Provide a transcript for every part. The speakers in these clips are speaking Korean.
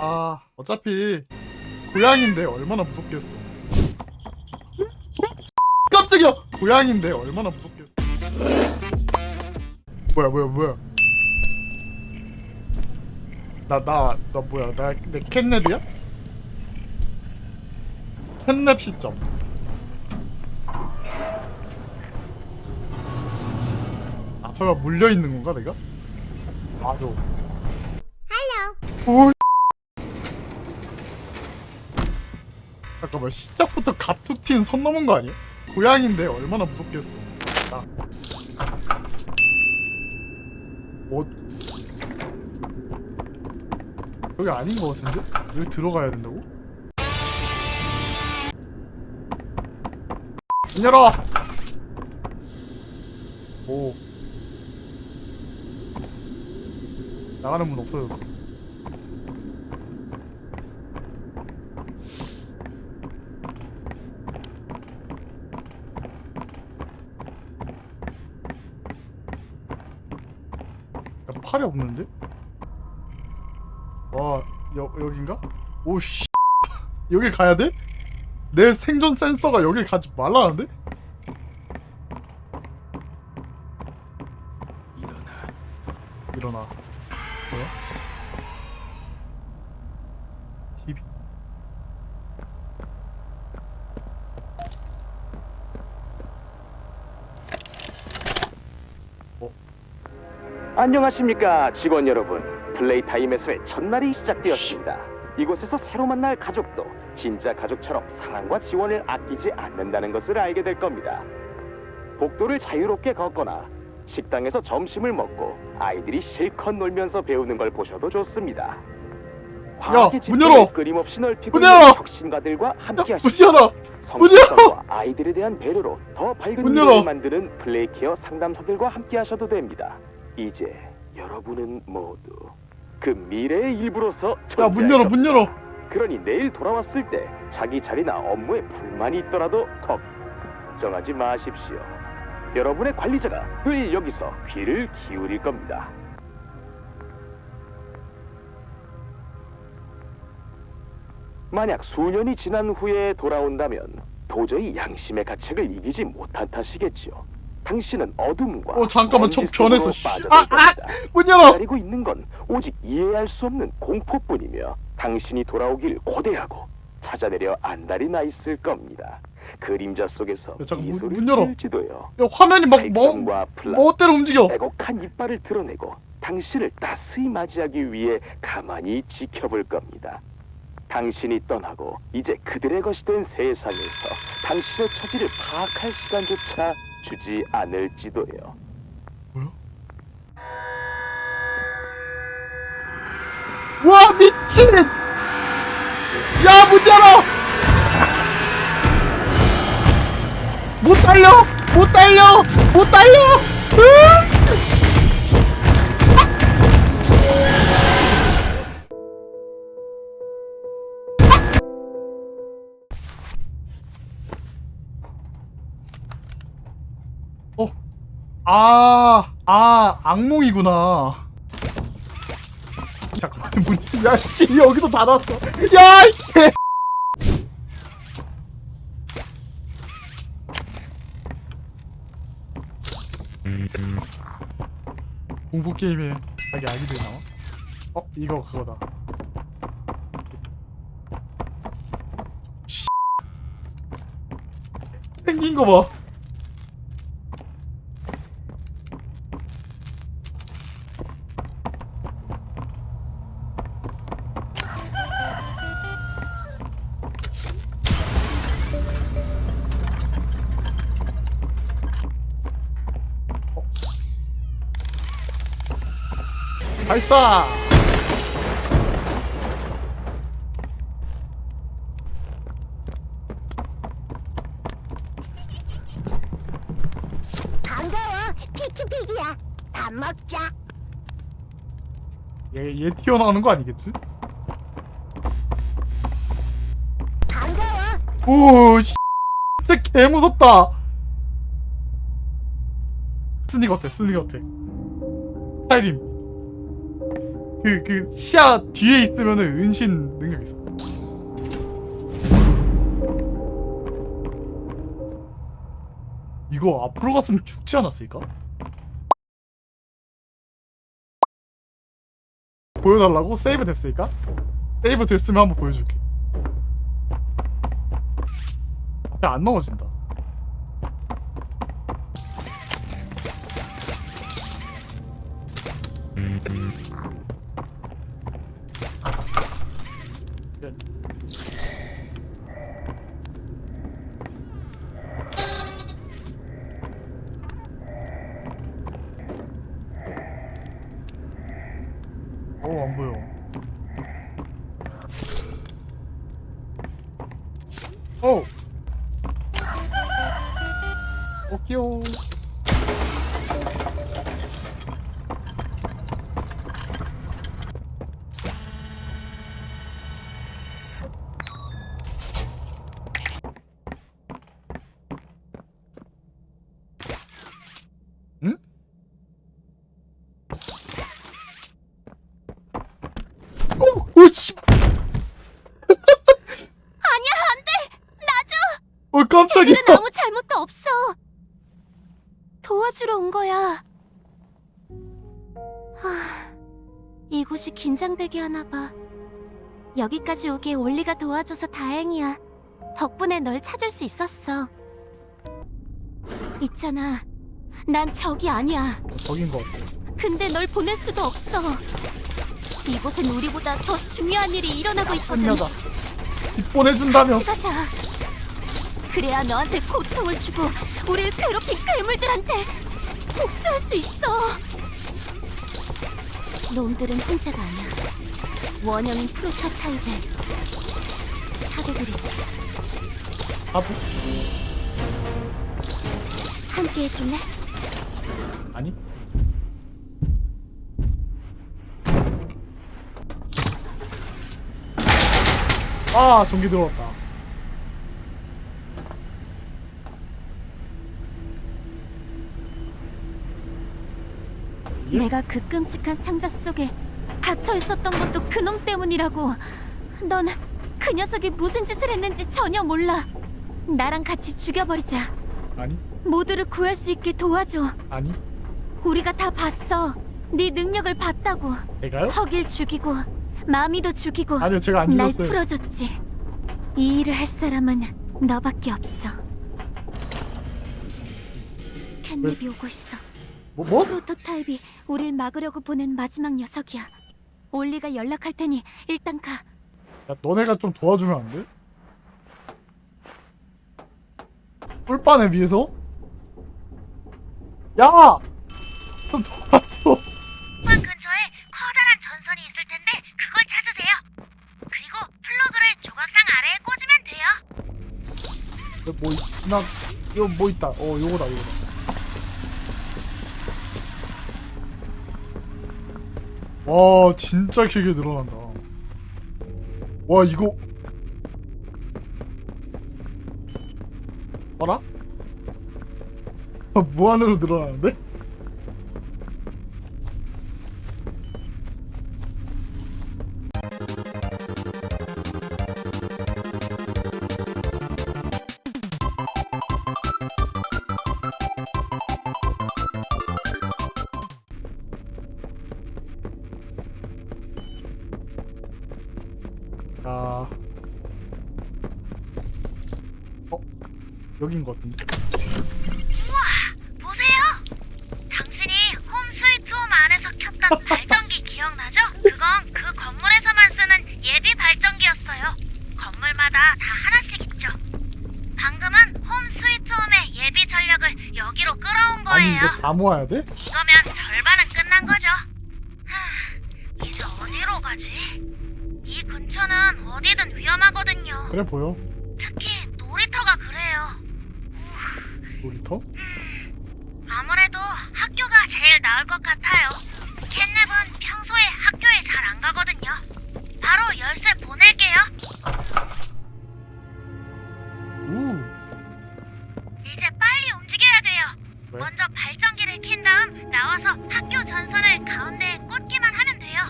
아. 어차피 고양인데 얼마나 무섭겠어. 깜짝이야! 고양인데 얼마나 무섭겠어. 뭐야 뭐야 뭐야. 나 나나 뭐야 나내 캣냅이야? 캣냅 시점. 아 설마 물려있는 건가 내가? 맞아. 오 잠깐만 시작부터 갑툭 튀는 선 넘은 거 아니야? 고양인데 얼마나 무섭겠어 나 어? 여기 아닌 거 같은데? 여기 들어가야 된다고? 문 열어! 오 나가는 문 없어졌어 야, 팔이 없는데? 와, 여, 여긴가? 오씨. 여길 가야 돼? 내 생존 센서가 여길 가지 말라는데? 일어나. 일어나. 뭐야? 안녕하십니까 직원 여러분 플레이타임에서의 첫날이 시작되었습니다 이곳에서 새로 만날 가족도 진짜 가족처럼 사랑과 지원을 아끼지 않는다는 것을 알게 될 겁니다 복도를 자유롭게 걷거나 식당에서 점심을 먹고 아이들이 실컷 놀면서 배우는 걸 보셔도 좋습니다 과학의 문 열어! 끊임없이 넓히고 문 열어! 있는 혁신가들과 함께 문 하십시오 열어! 문 열어! 아이들에 대한 배려로 더 밝은 문 미래를 열어! 만드는 플레이케어 상담사들과 함께 하셔도 됩니다. 이제 여러분은 모두 그 미래의 일부로서 야, 문 열어, 문 열어! 그러니 내일 돌아왔을 때 자기 자리나 업무에 불만이 있더라도 걱정하지 마십시오. 여러분의 관리자가 늘 여기서 귀를 기울일 겁니다. 만약 수년이 지난 후에 돌아온다면 도저히 양심의 가책을 이기지 못한 탓이겠지요. 당신은 어둠과 어, 잠깐만, 속으로 변했어, 씨. 아, 아! 문 열어! 기다리고 있는 건 오직 이해할 수 없는 공포뿐이며 당신이 돌아오길 고대하고 찾아내려 안달이 나 있을 겁니다. 그림자 속에서 야, 잠깐, 문- 문 열어. 지을지도요. 야, 화면이 막 뭐, 백성과 플라 멋대로 움직여! 빼곡한 이빨을 드러내고 당신을 따스히 맞이하기 위해 가만히 지켜볼 겁니다. 당신이 떠나고 이제 그들의 것이 된 세상에서 당신의 처지를 파악할 시간조차 주지 않을지도요. 뭐야? 와, 미친! 야, 문 열어! 못 달려! 못 달려! 못 달려! 으아! 아, 아, 악몽이구나. 잠깐만, 문, 야, 씨, 여기서 닫았어. 야, 이 개. 공포 게임에 자기 아기들이 나와? 어, 이거 그거다. 씨. 생긴 거 봐. 발사! 반가워 피키피기야 밥 먹자 얘, 얘 튀어나오는 거 아니겠지? 반가워 오, 씨. 진짜 개 무섭다. 스니 같아, 스니 같아. 스타일임. 그 그 시야 뒤에 있으면은 은신 능력 있어. 이거 앞으로 갔으면 죽지 않았을까? 보여달라고? 세이브 됐으니까? 세이브 됐으면 한번 보여줄게. 아, 안 넘어진다. 어, 안 보여. 어! 오키요. 응? 어, 오, 씨. 아니야, 안 돼! 놔줘! 어, 깜짝이야. 우리는 아무 잘못도 없어! 도와주러 온 거야. 하, 이곳이 긴장되게 하나 봐. 여기까지 오게 올리가 도와줘서 다행이야. 덕분에 널 찾을 수 있었어. 있잖아. 난 적이 아니야. 적인 것 같아. 근데 널 보낼 수도 없어. 이곳엔 우리보다 더 중요한 일이 일어나고 있거든. 한여자. 집 보내준다며. 같이 가자. 그래야 너한테 고통을 주고 우리를 괴롭힌 괴물들한테 복수할 수 있어. 놈들은 혼자가 아니야. 원형인 프로토타입의 사도들이지. 바보? 함께 해줄래? 아니? 아, 전기 들어왔다. 예? 내가 그 끔찍한 상자 속에 갇혀 있었던 것도 그놈 때문이라고. 넌 그 녀석이 무슨 짓을 했는지 전혀 몰라. 나랑 같이 죽여버리자. 아니? 모두를 구할 수 있게 도와줘. 아니? 우리가 다 봤어. 네 능력을 봤다고. 제가요? 허길 죽이고 마미도 죽이고 아니요, 제가 안 날 죽였어요. 풀어줬지. 이 일을 할 사람은 너밖에 없어. 캣닙이 오고 있어. 뭐, 뭐? 프로토타입이 우릴 막으려고 보낸 마지막 녀석이야. 올리가 연락할 테니 일단 가. 야, 너네가 좀 도와주면 안 돼? 꿀빠네 위에서? 야! 좀 도와줘. 방 근처에 커다란 전선이 있을 텐데 그걸 찾으세요. 그리고 플러그를 조각상 아래에 꽂으면 돼요. 여기 뭐 있 나? 이거 뭐 있다. 어, 요거다, 요거다. 와, 진짜 길게 늘어난다. 와, 이거 봐라? 아, 무한으로 늘어나는데? 여긴 것 같은데? 보세요. 당신이 홈 스위트 홈 안에서 켰던 발전기 기억나죠? 그건 그 건물에서만 쓰는 예비 발전기였어요. 건물마다 다 하나씩 있죠. 방금은 홈 스위트 홈의 예비 전력을 여기로 끌어온 아니, 거예요. 이거 다 모아야 돼? 이거면 절반은 끝난 거죠. 하, 이제 어디로 가지? 이 근처는 어디든 위험하거든요. 그래 보여. 특히. 놀이터? 아무래도 학교가 제일 나을 것 같아요. 캣냅은 평소에 학교에 잘 안 가거든요. 바로 열쇠 보낼게요. 우. 이제 빨리 움직여야 돼요. 왜? 먼저 발전기를 킨 다음 나와서 학교 전선을 가운데에 꽂기만 하면 돼요.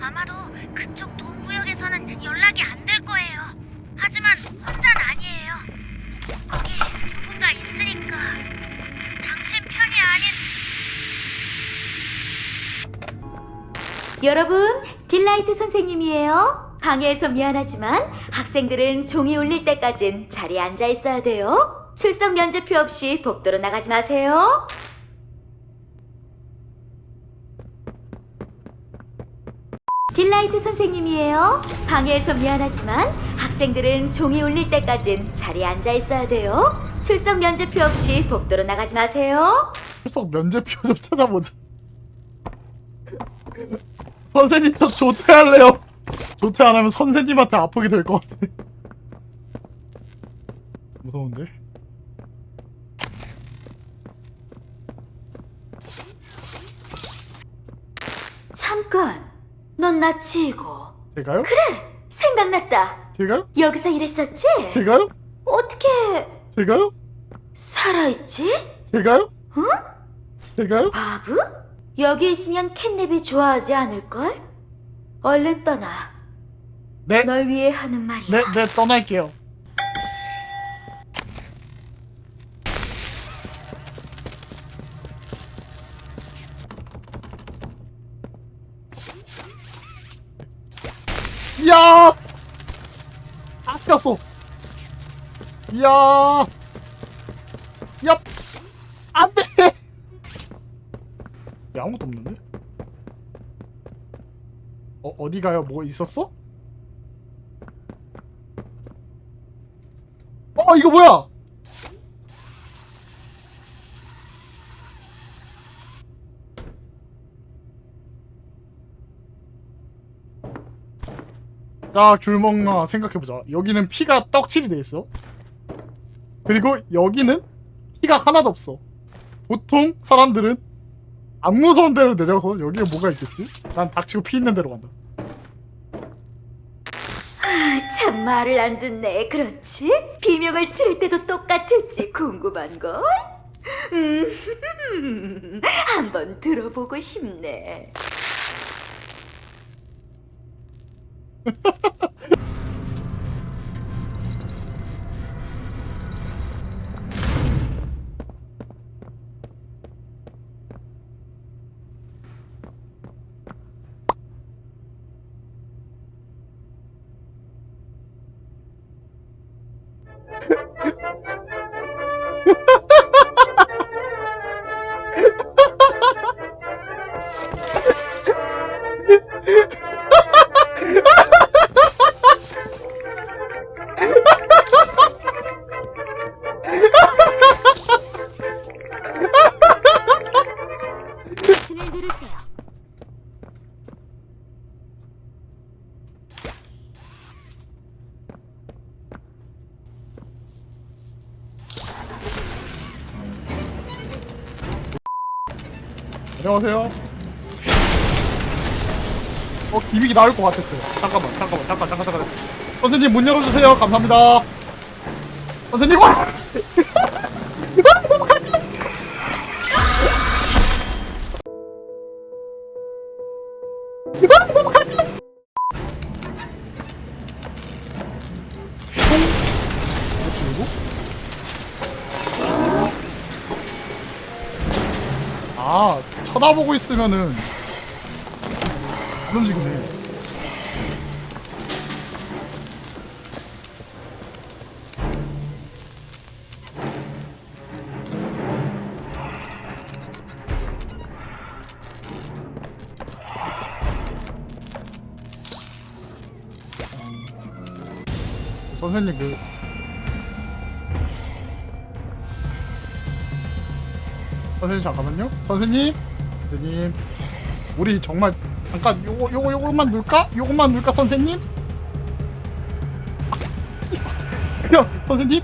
아마도 그쪽 동 구역에서는 연락이 안 될 거예요. 하지만 혼자는 아니에요. 여러분, 딜라이트 선생님이에요. 방해해서 미안하지만 학생들은 종이 울릴 때까진 자리에 앉아 있어야 돼요. 출석 면제표 없이 복도로 나가지 마세요. 딜라이트 선생님이에요. 방해해서 미안하지만 학생들은 종이 울릴 때까진 자리에 앉아 있어야 돼요. 출석 면제표 없이 복도로 나가지 마세요. 출석 면제표 좀 찾아보자. 선생님 저 조퇴할래요. 조퇴 안 하면 선생님한테 아프게 될 것 같아. 무서운데? 잠깐, 넌 나 치고 제가요? 생각났다. 제가요? 여기서 일했었지? 제가요? 어떻게 제가요? 살아있지? 제가요? 제가요? 바브? 여기 있으면 캣냅이 좋아하지 않을걸? 얼른 떠나. 네. 널 위해 하는 말이야. 네, 네 떠날게요. 이야! 아꼈어. 이야! 야! 어, 어디 가요? 뭐 있었어? 어 이거 뭐야? 자 귤먹나 생각해보자 여기는 피가 떡칠이 돼 있어 그리고 여기는 피가 하나도 없어 보통 사람들은 안 무서운 데로 내려서 여기에 뭐가 있겠지? 난 닥치고 피 있는 데로 간다 참 말을 안 듣네. 그렇지? 비명을 지를 때도 똑같을지 궁금한 걸. 음, 한번 들어보고 싶네. Ha ha ha! 어, 기믹이 나올 것 같았어요. 잠깐만, 잠깐만, 잠깐, 잠깐, 잠깐. 선생님 문 열어주세요. 감사합니다. 선생님, 와! 이거 아, 쳐다보고 있으면은 안 움직이네. 선생님 그 선생님 잠깐만요. 선생님, 선생님, 우리 정말 잠깐 요거 요거 요것만 넣을까? 요것만 넣을까, 선생님? 야, 선생님.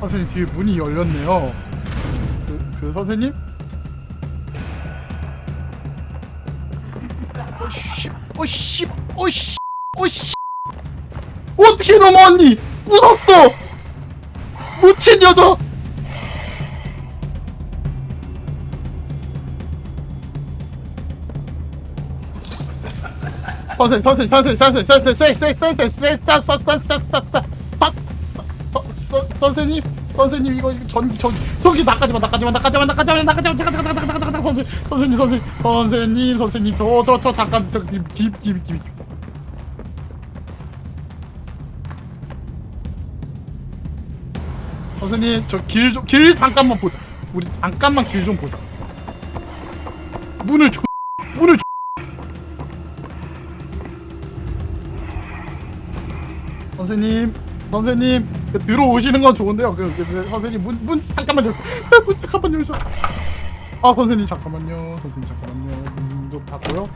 선생님 뒤에 문이 열렸네요. 그, 그 선생님? 오씨, 오씨, 오씨, 오씨. 어떻게 넘어왔니? 무섭어. 묻힌 여자 선생님 선생님 선생님 선생님 선생님 선생님 선생님 선생님 선생님 이거 이거 전기 전기 저기 나까지만 나까지만 나까지만 나까지만 나까지만 잠깐 잠깐 잠깐 잠깐 잠깐 선생님 선생님 선생님 선생님 저저저 잠깐 저기 깁깁깁 선생님 저 길 좀 길 잠깐만 보자 우리 잠깐만 길 좀 보자 문을 선생님 그 들어오시는 건 좋은데요. 그, 그 선생님 문 문 잠깐만요. 문 잠깐만요. 저. 아 선생님 잠깐만요. 선생님 잠깐만요. 문 좀 닫고요.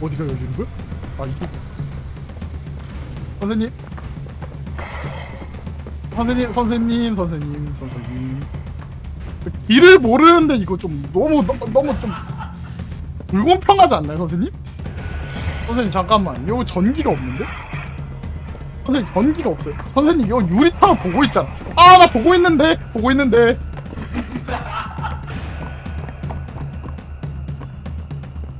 어디가 열리는 거야? 아 이쪽. 선생님. 선생님 선생님 선생님 선생님. 그 길을 모르는데 이거 좀 너무 너, 너무 좀 불공평하지 않나요 선생님? 선생님 잠깐만. 여기 전기가 없는데? 선생님 전기가 없어요. 선생님 여 유리창을 보고 있잖아. 아 나 보고 있는데 보고 있는데.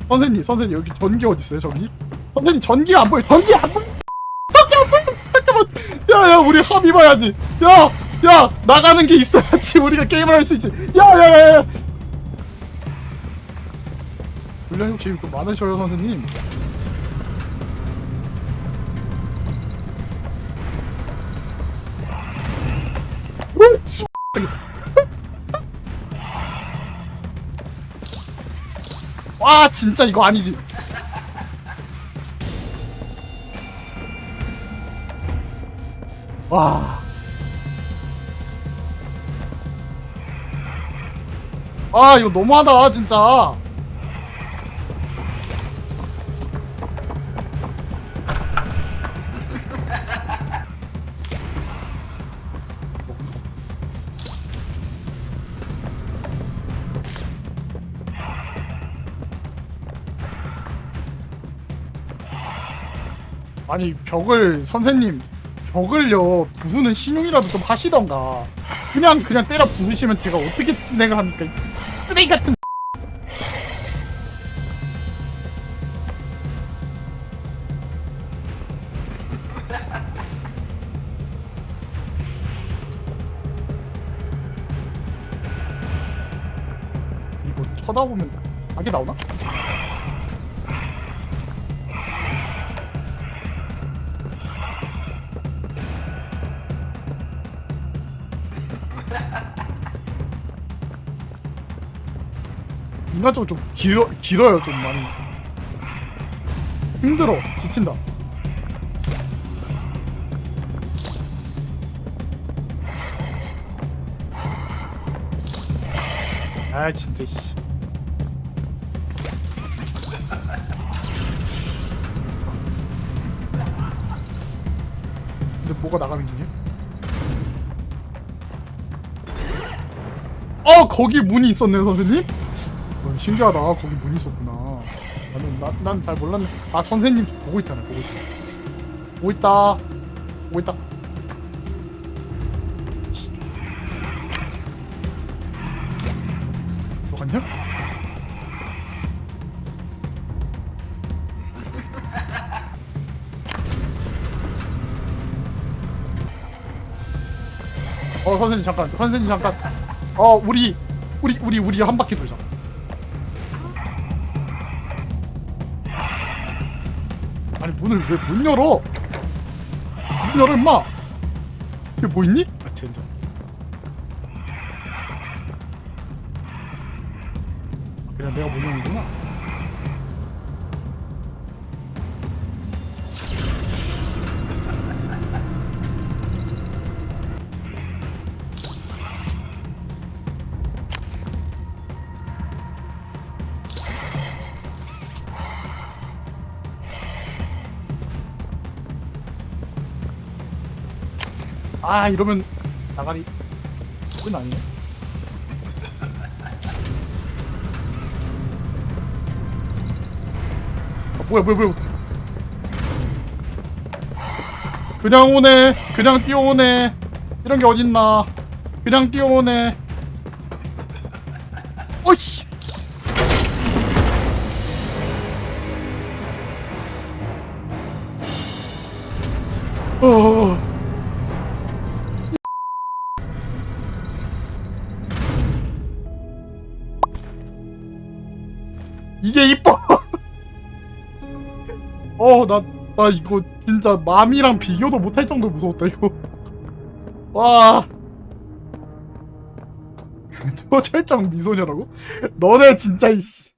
선생님 선생님 여기 전기 어디 있어요 저기? 선생님 전기가 안 보여. 전기 안 보여. 전기 안 보여. 잠깐만. 야야 우리 합의 봐야지. 야 야 나가는 게 있어야지. 우리가 게임을 할 수 있지. 야야야야. 분량 욕심 좀 많으셔요 선생님. 와 진짜 이거 아니지. 와. 아, 이거 너무하다, 진짜. 아니, 벽을, 선생님, 벽을요 부수는 신용이라도 좀 하시던가. 그냥 그냥 때려 부수시면 제가 어떻게 진행을 합니까? 이 쓰레기 같은 인간적으로 좀 길어 길어요 좀 많이. 힘들어. 지친다. 아 진짜 씨. 근데 뭐가 나가는 중이야? 어 거기 문이 있었네요 선생님? 어, 신기하다. 거기 문이 있었구나. 나는 난잘 몰랐네. 아 선생님 보고 있다네. 보고 있다. 보고 있다. 보고 있다. 씨, 너 갔냐? 어 선생님 잠깐. 선생님 잠깐. 어 우리 우리 우리 우리 한 바퀴 돌자. 문을 왜 못 열어? 문 열어 임마 이게 뭐 있니? 아 이러면 나가리 그건 아니네. 아, 뭐야 뭐야 뭐야. 그냥 오네. 그냥 뛰어오네. 이런 게 어딨나. 그냥 뛰어오네. 어이씨 어 이게 이뻐. 어 나 나 이거 진짜 맘이랑 비교도 못할 정도로 무서웠다 이거. 와. 초철장 미소녀라고? 너네 진짜 이씨